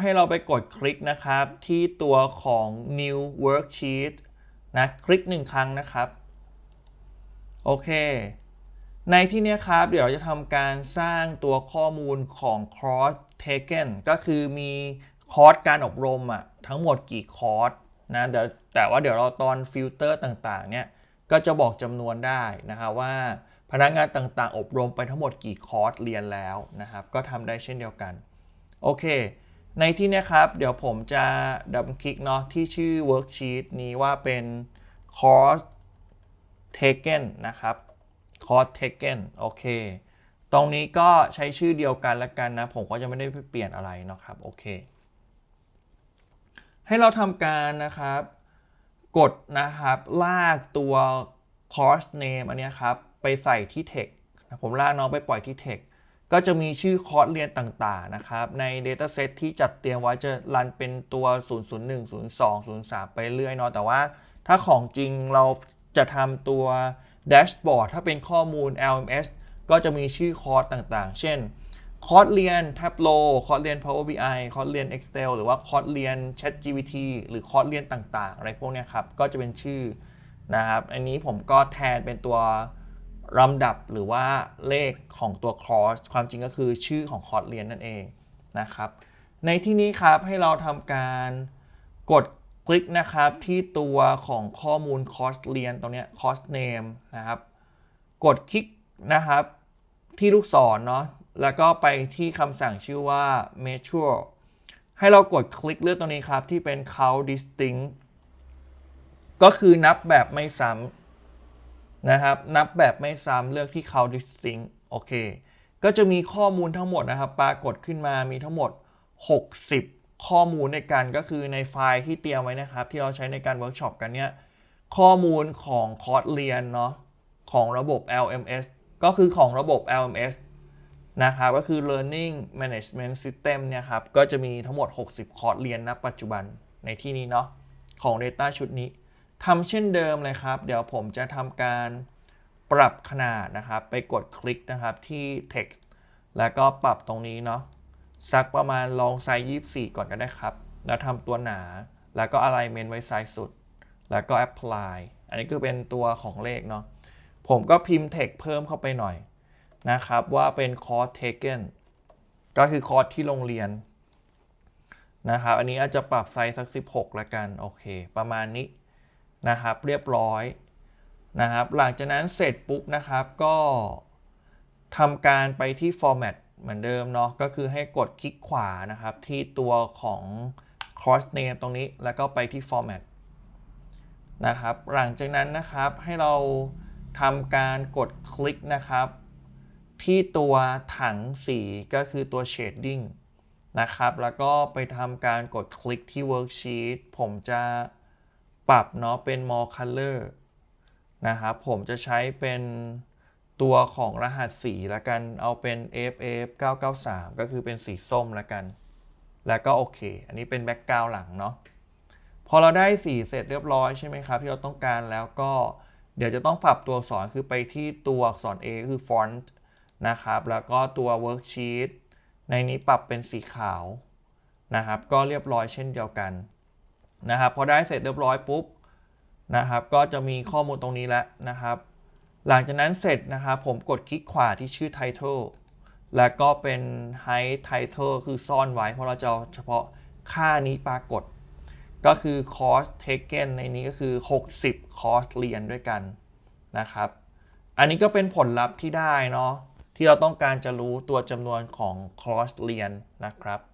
ให้เราไปกดคลิกนะครับ ที่ตัวของ new worksheet นะคลิกหนึ่งครั้งนะครับ โอเค ในที่นี้ครับ เดี๋ยวเราจะทำการสร้างตัวข้อมูลของ course taken ก็คือมีคอร์สการอบรมอะทั้งหมดกี่คอร์สนะเดี๋ยวแต่ว่าเดี๋ยวเราตอนฟิลเตอร์ต่างๆเนี่ยก็จะบอกจำนวนได้นะครับว่าพนักงานต่างๆ อบรมไปทั้งหมดกี่คอร์สเรียนแล้วนะครับ ก็ทำได้เช่นเดียวกัน โอเค ในที่นี้ครับ เดี๋ยวผมจะดับคลิกเนาะที่ชื่อ worksheet นี้ว่าเป็น course taken นะครับ course taken โอเค ตรงนี้ก็ใช้ชื่อเดียวกันล้วกันนะ ผมก็จะไม่ได้เปลี่ยนอะไรเนาะครับ โอเค ให้เราทำการนะครับ กดนะครับ ลากตัว course name อันนี้ครับ ไปใส่ที่ text ผมลากน้องไปปล่อยที่ text ก็จะมีชื่อคอร์สเรียนต่างๆนะครับ ใน dataset ที่จัดเตรียมไว้จะรันเป็นตัว 001 02 03 ไปเรื่อยเนาะแต่ว่าถ้าของจริงเราจะทำตัว dashboard ถ้าเป็นข้อมูล LMS ก็จะมีชื่อคอร์สต่างๆ เช่น คอร์สเรียน Tableau คอร์สเรียน Power BI คอร์สเรียน Excel หรือว่าคอร์สเรียน ChatGPT หรือคอร์สเรียนต่างๆ อะไรพวกนี้ครับ ก็จะเป็นชื่อนะครับ อันนี้ผมก็แทนเป็นตัว ลำดับหรือว่าเลขของตัวคอร์สความจริงก็คือชื่อของคอร์สเรียนนั่นเองนะครับ ในที่นี้ครับให้เราทำการกดคลิกนะครับที่ตัวของข้อมูลคอร์สเรียนตรงนี้คอร์สเนมนะครับ กดคลิกนะครับที่ลูกศรเนาะแล้วก็ไปที่คำสั่งชื่อว่า measure ให้เรากดคลิกเลือกตรงนี้ครับที่เป็น count distinct ก็คือนับแบบไม่ซ้ำ นะครับ นับแบบไม่ซ้ำเลือกที่ count distinct โอเค ก็จะมีข้อมูลทั้งหมดนะครับ ปรากฏขึ้นมามีทั้งหมด 60 ข้อมูลในกันก็คือในไฟล์ที่เตรียมไว้นะครับ ที่เราใช้ในการเวิร์กช็อปกันเนี่ยข้อมูลของคอร์สเรียนเนาะของระบบ LMS ก็คือของระบบ LMS นะครับก็คือ Learning Management System เนี่ยครับ ก็จะมีทั้งหมด 60 คอร์สเรียนณปัจจุบันในที่นี้เนาะของ Data ชุดนี้ ทำเช่นเดิมเลยครับ เดี๋ยวผมจะทำการปรับขนาดนะครับ ไปกดคลิกนะครับที่ text แล้วก็ปรับตรงนี้เนาะสักประมาณลองไซส์24 ก่อนก็ได้ครับ แล้วทำตัวหนา แล้วก็ alignment ไว้ไซส์สุด แล้วก็ apply อันนี้คือเป็นตัวของเลขเนาะ ผมก็พิมพ์ text เพิ่มเข้าไปหน่อยนะครับว่าเป็นคอร์ส taken ก็คือคอร์สที่โรงเรียนนะครับ อันนี้อาจจะปรับไซส์สัก 16 ละกัน โอเค ประมาณนี้ นะครับ เรียบร้อยนะครับ หลังจากนั้นเสร็จปุ๊บนะครับก็ทำการไปที่ format เหมือนเดิมเนาะก็คือให้กดคลิกขวานะครับที่ตัวของ course name ตรงนี้แล้วก็ไปที่ format นะครับหลังจากนั้นนะครับให้เราทำการกดคลิกนะครับ ที่ตัวถังสีก็คือตัว shading นะครับ แล้วก็ไปทำการกดคลิกที่ worksheet ผมจะ ปรับเนาะเป็น more color นะครับผมจะใช้เป็นตัวของรหัสสีละกันเอาเป็น FF 993 ก็คือเป็นสีส้มละกัน แล้วก็โอเค อันนี้เป็นแบ็กกราวด์หลังเนาะพอเราได้สีเสร็จเรียบร้อยใช่ไหมครับ ที่เราต้องการแล้วก็เดี๋ยวจะต้องปรับตัวอักษรคือไปที่ตัวอักษร A คือ font นะครับ แล้วก็ตัว worksheet ในนี้ปรับเป็นสีขาวนะครับ ก็เรียบร้อยเช่นเดียวกัน นะครับพอได้เสร็จเรียบร้อยปุ๊บนะครับก็จะมีข้อมูลตรงนี้แล้วนะครับ หลังจากนั้นเสร็จนะครับผมกดคลิกขวาที่ชื่อ title แล้วก็เป็น hide title คือซ่อนไว้เพราะเราจะเฉพาะค่านี้ปรากฏ ก็คือ course taken ในนี้ก็คือ 60 course เรียนด้วยกันนะครับ อันนี้ก็เป็นผลลัพธ์ที่ได้เนาะที่เราต้องการจะรู้ตัวจำนวนของคอร์สเรียนนะครับ